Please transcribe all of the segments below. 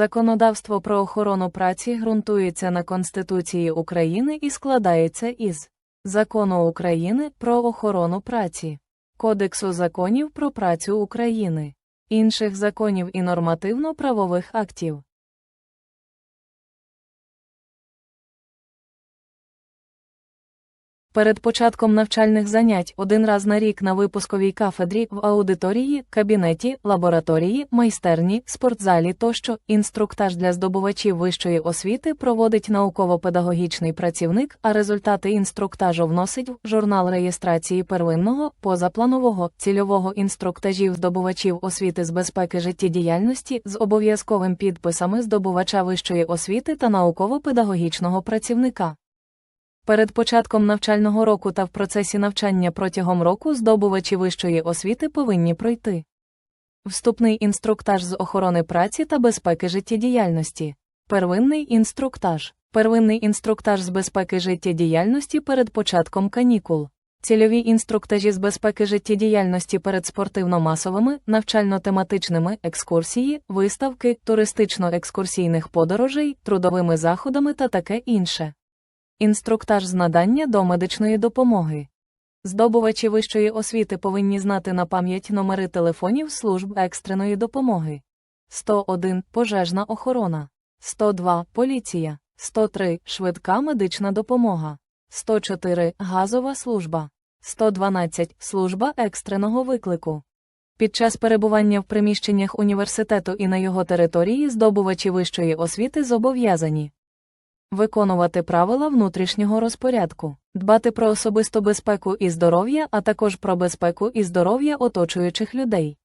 Законодавство про охорону праці ґрунтується на Конституції України і складається із Закону України про охорону праці, Кодексу законів про працю України, інших законів і нормативно-правових актів. Перед початком навчальних занять один раз на рік на випусковій кафедрі в аудиторії, кабінеті, лабораторії, майстерні, спортзалі тощо інструктаж для здобувачів вищої освіти проводить науково-педагогічний працівник, а результати інструктажу вносить в журнал реєстрації первинного, позапланового, цільового інструктажів здобувачів освіти з безпеки життєдіяльності з обов'язковим підписами здобувача вищої освіти та науково-педагогічного працівника. Перед початком навчального року та в процесі навчання протягом року здобувачі вищої освіти повинні пройти. Вступний інструктаж з охорони праці та безпеки життєдіяльності, первинний інструктаж, первинний інструктаж з безпеки життєдіяльності перед початком канікул, цільові інструктажі з безпеки життєдіяльності перед спортивно-масовими, навчально-тематичними екскурсії, виставки, туристично-екскурсійних подорожей, трудовими заходами та таке інше. Інструктаж з надання домедичної допомоги. Здобувачі вищої освіти повинні знати на пам'ять номери телефонів служб екстреної допомоги. 101 пожежна охорона, 102 поліція, 103 швидка медична допомога, 104 газова служба, 112 служба екстреного виклику. Під час перебування в приміщеннях університету і на його території здобувачі вищої освіти зобов'язані виконувати правила внутрішнього розпорядку, дбати про особисту безпеку і здоров'я, а також про безпеку і здоров'я оточуючих людей.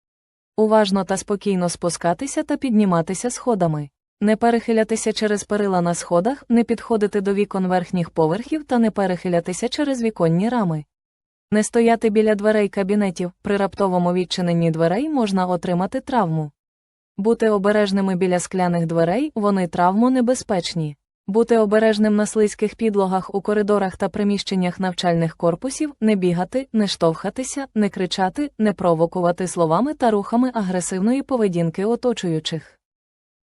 Уважно та спокійно спускатися та підніматися сходами, Не перехилятися через перила на сходах, не підходити до вікон верхніх поверхів та не перехилятися через віконні рами. Не стояти біля дверей кабінетів, при раптовому відчиненні дверей можна отримати травму. Бути обережними біля скляних дверей, вони травмонебезпечні. Бути обережним на слизьких підлогах у коридорах та приміщеннях навчальних корпусів, не бігати, не штовхатися, не кричати, не провокувати словами та рухами агресивної поведінки оточуючих.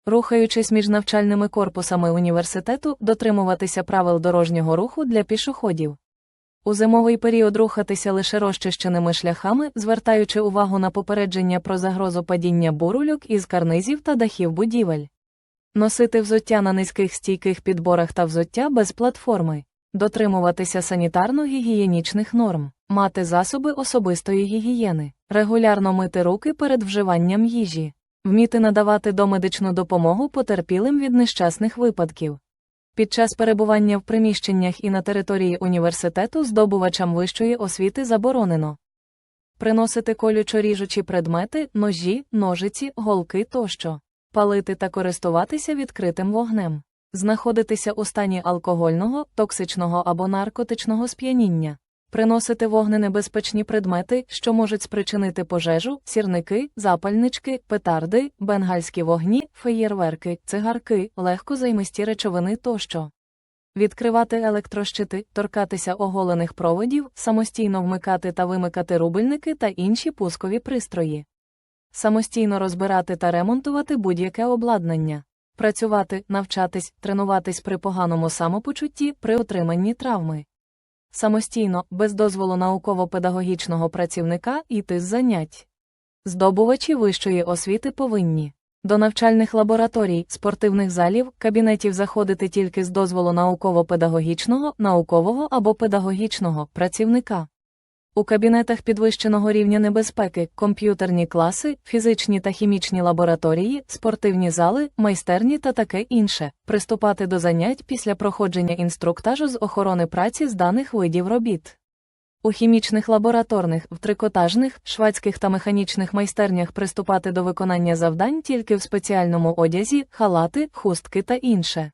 Рухаючись між навчальними корпусами університету, дотримуватися правил дорожнього руху для пішоходів. У зимовий період рухатися лише розчищеними шляхами, звертаючи увагу на попередження про загрозу падіння бурульок із карнизів та дахів будівель. Носити взуття на низьких стійких підборах та взуття без платформи. Дотримуватися санітарно-гігієнічних норм, мати засоби особистої гігієни, регулярно мити руки перед вживанням їжі, вміти надавати домедичну допомогу потерпілим від нещасних випадків. Під час перебування в приміщеннях і на території університету здобувачам вищої освіти заборонено приносити колючо-ріжучі предмети, ножі, ножиці, голки тощо, палити та користуватися відкритим вогнем, знаходитися у стані алкогольного, токсичного або наркотичного сп'яніння, приносити вогненебезпечні предмети, що можуть спричинити пожежу, сірники, запальнички, петарди, бенгальські вогні, феєрверки, цигарки, легкозаймисті речовини тощо. Відкривати електрощити, торкатися оголених проводів, самостійно вмикати та вимикати рубильники та інші пускові пристрої. Самостійно розбирати та ремонтувати будь-яке обладнання. Працювати, навчатись, тренуватись при поганому самопочутті, при отриманні травми. Самостійно, без дозволу науково-педагогічного працівника йти з занять. Здобувачі вищої освіти повинні до навчальних лабораторій, спортивних залів, кабінетів заходити тільки з дозволу науково-педагогічного, наукового або педагогічного працівника. У кабінетах підвищеного рівня небезпеки, комп'ютерні класи, фізичні та хімічні лабораторії, спортивні зали, майстерні та таке інше, приступати до занять після проходження інструктажу з охорони праці з даних видів робіт. У хімічних лабораторних, в трикотажних, швадських та механічних майстернях приступати до виконання завдань тільки в спеціальному одязі, халати, хустки та інше.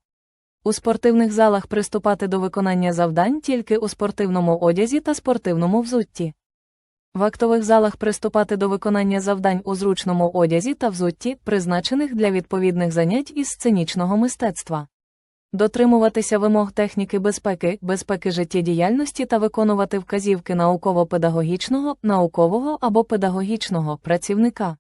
У спортивних залах приступати до виконання завдань тільки у спортивному одязі та спортивному взутті. В актових залах приступати до виконання завдань у зручному одязі та взутті, призначених для відповідних занять із сценічного мистецтва. Дотримуватися вимог техніки безпеки, безпеки життєдіяльності та виконувати вказівки науково-педагогічного, наукового або педагогічного працівника.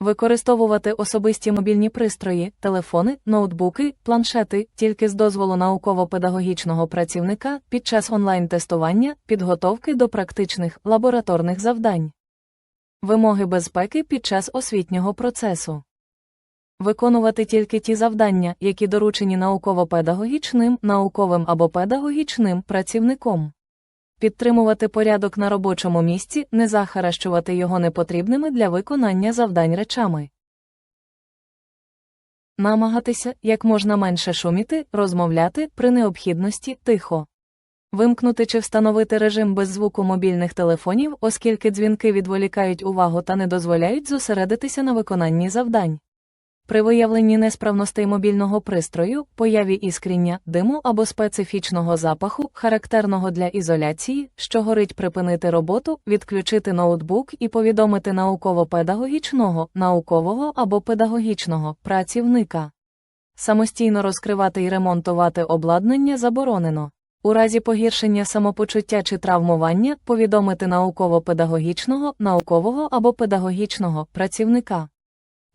Використовувати особисті мобільні пристрої, телефони, ноутбуки, планшети тільки з дозволу науково-педагогічного працівника під час онлайн-тестування, підготовки до практичних лабораторних завдань. Вимоги безпеки під час освітнього процесу. Виконувати тільки ті завдання, які доручені науково-педагогічним, науковим або педагогічним працівником. Підтримувати порядок на робочому місці, не захаращувати його непотрібними для виконання завдань речами. Намагатися як можна менше шуміти, розмовляти при необхідності тихо. Вимкнути чи встановити режим без звуку мобільних телефонів, оскільки дзвінки відволікають увагу та не дозволяють зосередитися на виконанні завдань. При виявленні несправностей мобільного пристрою, появі іскріння, диму або специфічного запаху, характерного для ізоляції, що горить припинити роботу, відключити ноутбук і повідомити науково-педагогічного, наукового або педагогічного працівника. Самостійно розкривати і ремонтувати обладнання заборонено. У разі погіршення самопочуття чи травмування повідомити науково-педагогічного, наукового або педагогічного працівника.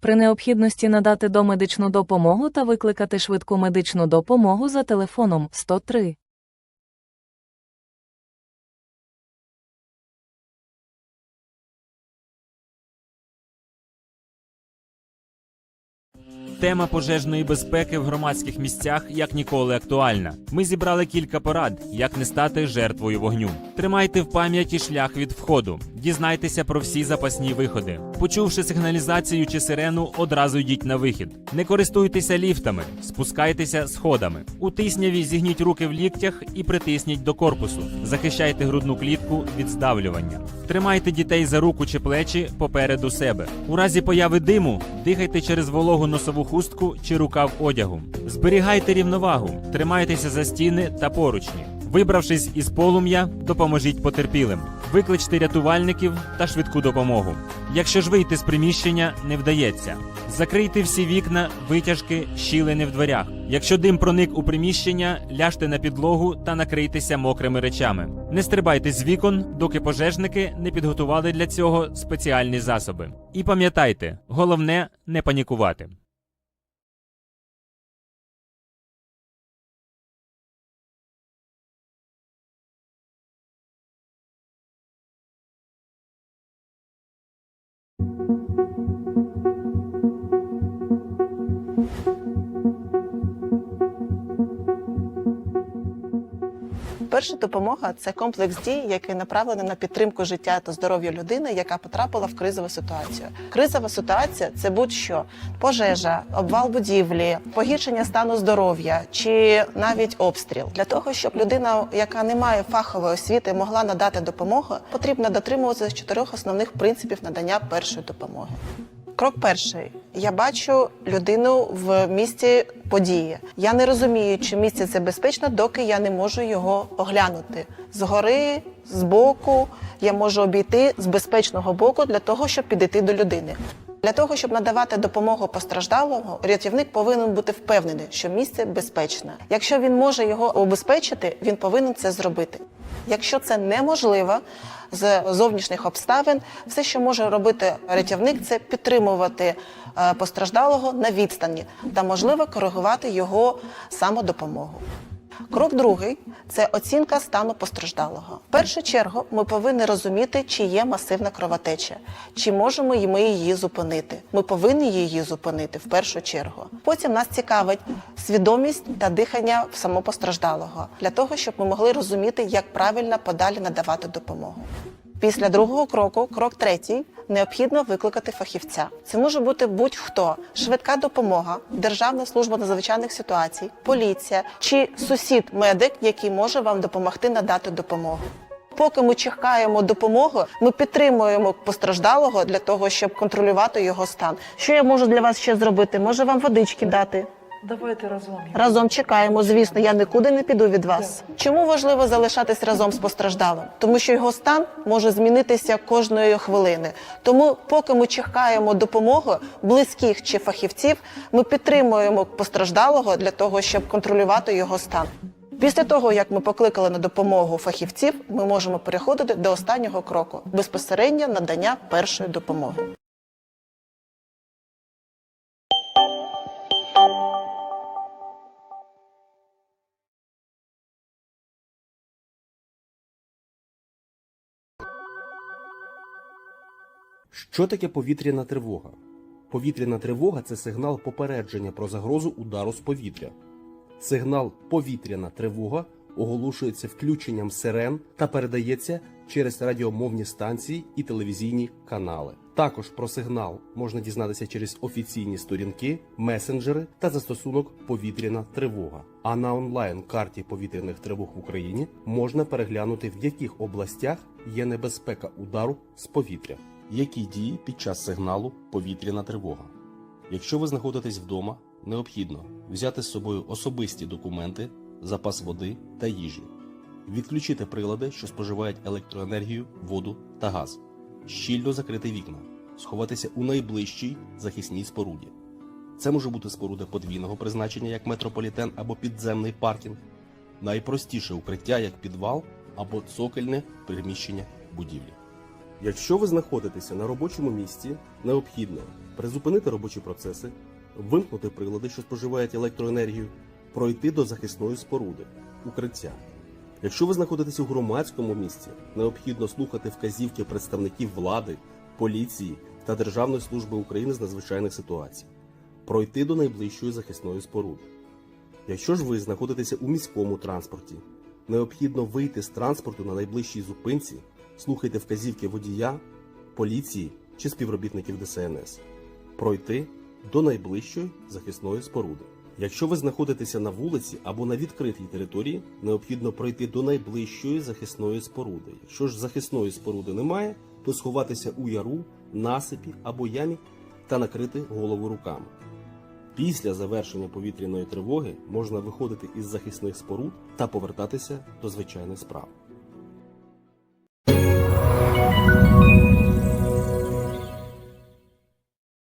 При необхідності надати домедичну допомогу та викликати швидку медичну допомогу за телефоном 103. Тема пожежної безпеки в громадських місцях як ніколи актуальна. Ми зібрали кілька порад, як не стати жертвою вогню. Тримайте в пам'яті шлях від входу, дізнайтеся про всі запасні виходи. Почувши сигналізацію чи сирену, одразу йдіть на вихід. Не користуйтеся ліфтами, спускайтеся сходами. У тисняві зігніть руки в ліктях і притисніть до корпусу. Захищайте грудну клітку від здавлювання. Тримайте дітей за руку чи плечі попереду себе. У разі появи диму дихайте через вологу носову хустку чи рукав одягу. Зберігайте рівновагу, тримайтеся за стіни та поручні. Вибравшись із полум'я, допоможіть потерпілим. Викличте рятувальників та швидку допомогу. Якщо ж вийти з приміщення не вдається, закрийте всі вікна, витяжки, щілини в дверях. Якщо дим проник у приміщення, ляжте на підлогу та накрийтеся мокрими речами. Не стрибайте з вікон, доки пожежники не підготували для цього спеціальні засоби. І пам'ятайте, головне не панікувати. Перша допомога це комплекс дій, який направлений на підтримку життя та здоров'я людини, яка потрапила в кризову ситуацію. Кризова ситуація це будь-що пожежа, обвал будівлі, погіршення стану здоров'я чи навіть обстріл. Для того щоб людина, яка не має фахової освіти, могла надати допомогу, потрібно дотримуватися чотирьох основних принципів надання першої допомоги. Крок перший. Я бачу людину в місці події. Я не розумію, чи місце це безпечно, доки я не можу його оглянути. Згори, збоку, я можу обійти з безпечного боку для того, щоб підійти до людини. Для того, щоб надавати допомогу постраждалому, рятівник повинен бути впевнений, що місце безпечне. Якщо він може його обезпечити, він повинен це зробити. Якщо це неможливо з зовнішніх обставин, все, що може робити рятівник, це підтримувати е, постраждалого на відстані та можливо коригувати його самодопомогу. Крок другий це оцінка стану постраждалого. В першу чергу ми повинні розуміти, чи є масивна кровотеча, чи можемо ми її зупинити. Ми повинні її зупинити в першу чергу. Потім нас цікавить свідомість та дихання самопостраждалого для того, щоб ми могли розуміти, як правильно подалі надавати допомогу. Після другого кроку, крок третій, необхідно викликати фахівця. Це може бути будь-хто: швидка допомога, Державна служба надзвичайних ситуацій, поліція чи сусід-медик, який може вам допомогти надати допомогу. Поки ми чекаємо допомогу, ми підтримуємо постраждалого для того, щоб контролювати його стан. Що я можу для вас ще зробити? Може вам водички дати? Давайте разом. Разом чекаємо, звісно, я нікуди не піду від вас. Чому важливо залишатись разом з постраждалим? Тому що його стан може змінитися кожної хвилини. Тому, поки ми чекаємо допомоги близьких чи фахівців, ми підтримуємо постраждалого для того, щоб контролювати його стан. Після того, як ми покликали на допомогу фахівців, ми можемо переходити до останнього кроку безпосередньо надання першої допомоги. Що таке повітряна тривога? Повітряна тривога це сигнал попередження про загрозу удару з повітря. Сигнал повітряна тривога оголошується включенням сирен та передається через радіомовні станції і телевізійні канали. Також про сигнал можна дізнатися через офіційні сторінки, месенджери та застосунок повітряна тривога. А на онлайн карті повітряних тривог в Україні можна переглянути, в яких областях є небезпека удару з повітря. Які дії під час сигналу повітряна тривога? Якщо ви знаходитесь вдома, необхідно взяти з собою особисті документи, запас води та їжі, відключити прилади, що споживають електроенергію, воду та газ, щільно закрити вікна, сховатися у найближчій захисній споруді. Це може бути споруда подвійного призначення, як метрополітен або підземний паркінг, найпростіше укриття як підвал або цокольне приміщення будівлі. Якщо ви знаходитеся на робочому місці, необхідно призупинити робочі процеси, вимкнути прилади, що споживають електроенергію, пройти до захисної споруди, укриття. Якщо ви знаходитесь у громадському місці, необхідно слухати вказівки представників влади, поліції та Державної служби України з надзвичайних ситуацій, пройти до найближчої захисної споруди. Якщо ж ви знаходитеся у міському транспорті, необхідно вийти з транспорту на найближчій зупинці, слухайте вказівки водія, поліції чи співробітників ДСНС, пройти до найближчої захисної споруди. Якщо ви знаходитеся на вулиці або на відкритій території, необхідно пройти до найближчої захисної споруди. Якщо ж захисної споруди немає, то сховатися у яру, насипі або ямі та накрити голову руками. Після завершення повітряної тривоги можна виходити із захисних споруд та повертатися до звичайних справ.